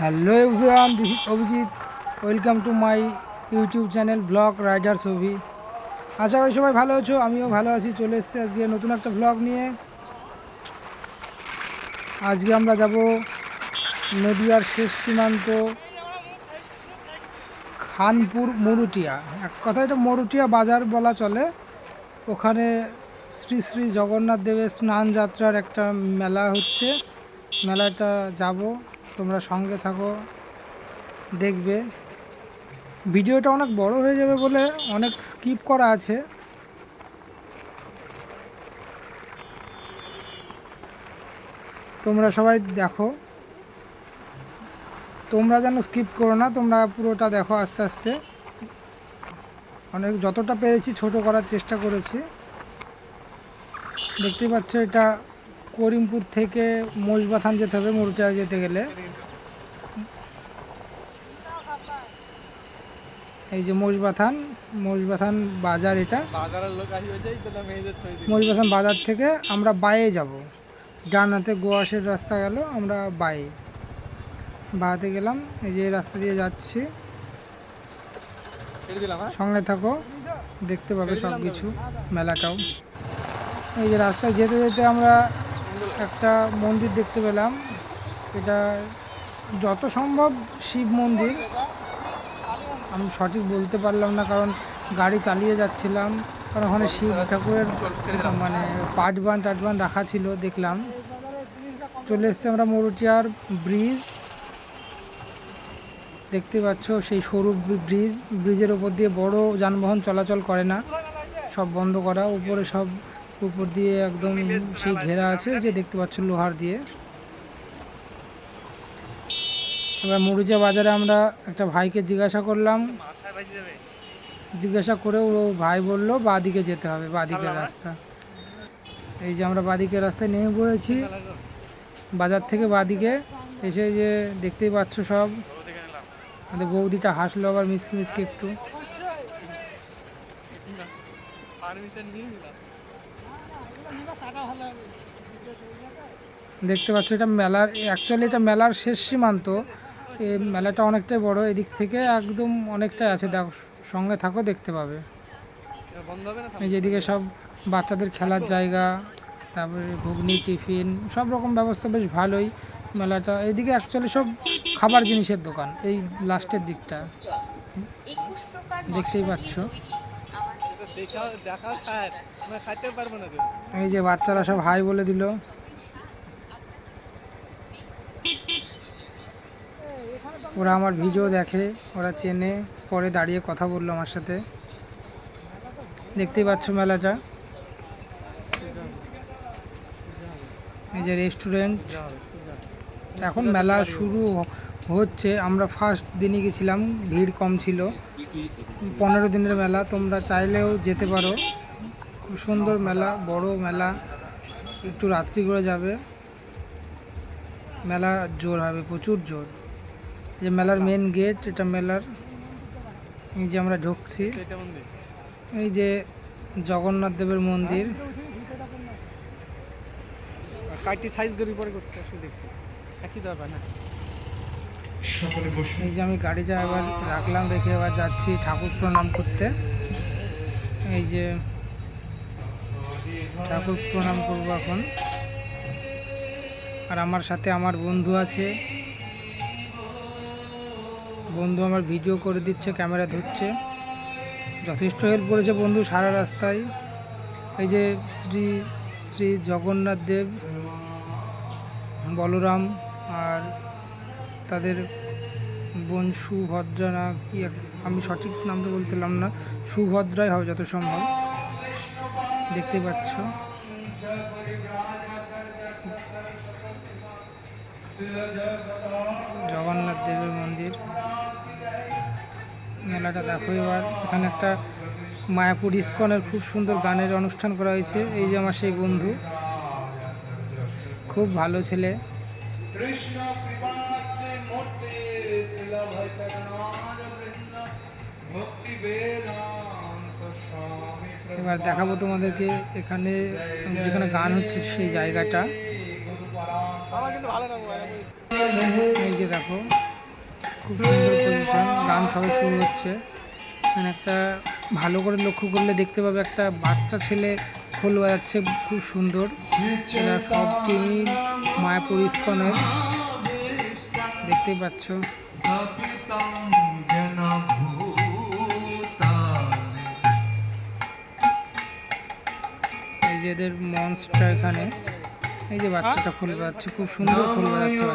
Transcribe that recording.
Hello everyone, this is Abhijit. Welcome to my YouTube channel blog rider ছবি আশা করি সবাই ভালো আছো, আমিও ভালো আছি। চলে এসেছি আজকে নতুন একটা ব্লগ নিয়ে। আজকে আমরা যাব নদিয়ার শেষ সীমান্ত, খানপুর, মরুটিয়া। এক কথা এটা মরুটিয়া বাজার বলা চলে। ওখানে শ্রী শ্রী জগন্নাথ দেবের স্নান যাত্রার একটা মেলা হচ্ছে। মেলাটা যাব। তোমরা সঙ্গে থাকো, দেখবে। ভিডিওটা অনেক বড় হয়ে যাবে বলে অনেক স্কিপ করা আছে। তোমরা সবাই দেখো। তোমরা যেন স্কিপ করো না, তোমরা পুরোটা দেখো আস্তে আস্তে। অনেক যতটা পেরেছি ছোট করার চেষ্টা করেছি। দেখতে পাচ্ছ এটা করিমপুর থেকে মোজবাথান যেতে হবে মরুটিয়া যেতে গেলে। এই যে মোজবাথান মোজবাথান বাজার এটা। বাজারের লোক আসবে যাই তো না মেয়েদের ছবি দিই মোজবাথান বাজার থেকে আমরা বাইয়ে যাব। ডানাতে গোয়াসের রাস্তা গেল আমরা বাইয়ে বাতে গেলাম এই যে রাস্তা দিয়ে যাচ্ছি। হ্যাঁ? সঙ্গে থাকো দেখতে পাবে সব কিছু মেলাটাও। এই যে রাস্তায় যেতে যেতে আমরা একটা মন্দির দেখতে পেলাম। এটা যত সম্ভব শিব মন্দির। আমি সঠিক বলতে পারলাম না, কারণ গাড়ি চালিয়ে যাচ্ছিলাম। কারণ ওখানে শিব ঠাকুরের মানে পাটবান টাটবান রাখা ছিল, দেখলাম। চলে এসছে আমরা মরুটিয়ার ব্রিজ। দেখতে পাচ্ছ সেই সরু ব্রিজ। ব্রিজের ওপর দিয়ে বড় যানবাহন চলাচল করে না। সব বন্ধ করা, উপরে সব উপর দিয়ে একদম সেই ঘেরা আছে যে দেখতে পাচ্ছ লোহার দিয়ে। এবার মুরুজা বাজারে আমরা একটা ভাইকে জিজ্ঞাসা করলাম। জিজ্ঞাসা করে ও ভাই বলল বাদিকে যেতে হবে বাদিকের রাস্তা। এই যে আমরা বাদিকের রাস্তায় নেমে পড়েছি। বাজার থেকে বাদিকে এসে যে দেখতেই পাচ্ছ সব। আমাদের বৌদিটা হাসলো আবার মিসকি মিসকি একটু। পারমিশন নিয়ে নিলাম। দেখতে পাচ্ছ, এটা মেলার অ্যাকচুয়ালি এটা মেলার শেষ সীমান্ত। এই মেলাটা অনেকটাই বড়, এদিক থেকে একদম অনেকটাই আছে। দেখো, সঙ্গে থাকো, দেখতে পাবে। এই যেদিকে সব বাচ্চাদের খেলার জায়গা, তারপরে ঘুগনি, টিফিন, সব রকম ব্যবস্থা বেশ ভালোই মেলাটা। এইদিকে অ্যাকচুয়ালি সব খাবার জিনিসের দোকান, এই লাস্টের দিকটা। দেখতেই পাচ্ছ। এই যে বাচ্চারা সব হাই বলে দিল। ওরা আমার ভিডিও দেখে, ওরা চেনে, পরে দাঁড়িয়ে কথা বলল আমার সাথে। দেখতেই পাচ্ছ মেলাটা। এই যে রেস্টুরেন্ট এখন মেলা শুরু হচ্ছে, আমরা ফার্স্ট দিনই গেছিলাম, ভিড় কম ছিল। পনেরো দিনের মেলা, তোমরা চাইলেও যেতে পারো। খুব সুন্দর মেলা, বড় মেলা। একটু রাত্রি করে যাবে। মেলা জোর হবে, প্রচুর জোর। যে মেলার মেন গেট এটা মেলার। এই যে আমরা ঢুকছি। এই যে জগন্নাথ দেবের মন্দির। কাইটি সাইজ করি পরে করতে দেখছি। একই দরকার না। এই যে আমি গাড়িটা এবার রাখলাম, রেখে এবার যাচ্ছি ঠাকুর প্রণাম করতে। এই যে ঠাকুর প্রণাম করব এখন। আর আমার সাথে আমার বন্ধু আছে। বন্ধু আমার ভিডিও করে দিচ্ছে, ক্যামেরা ধরছে। যথেষ্ট হেল্প করেছে বন্ধু সারা রাস্তায়। এই যে শ্রী শ্রী জগন্নাথ দেব, বলরাম আর তাদের বোন সুভদ্রা না কি আমি সঠিক নামটা বলতেলাম না। সুভদ্রাই হবে যত সম্ভব। দেখতে পাচ্ছ। জগন্নাথ দেবের মন্দির। মেলাটা দেখো এবার। এখানে একটা মায়াপুর ইস্কনের খুব সুন্দর গানের অনুষ্ঠান করা হয়েছে। এই যে আমার সেই বন্ধু। খুব ভালো ছেলে। এবার দেখাবো তোমাদেরকে। এখানে যেখানে গান হচ্ছে সেই জায়গাটা। এই যে দেখো, খুব সুন্দর গান সবাই শুরু হচ্ছে। এখানে একটা ভালো করে লক্ষ্য করলে দেখতে পাবে একটা বাচ্চা ছেলে খোল বাজাচ্ছে, খুব সুন্দর। এরা সব টিমই মায়াপুর ইস্কনের। দেখতেই পাচ্ছ। এদের মঞ্চটা এখানে। এই যে বাচ্চাটা ফুল বাজাচ্ছে খুব সুন্দর ফুল বাচ্চা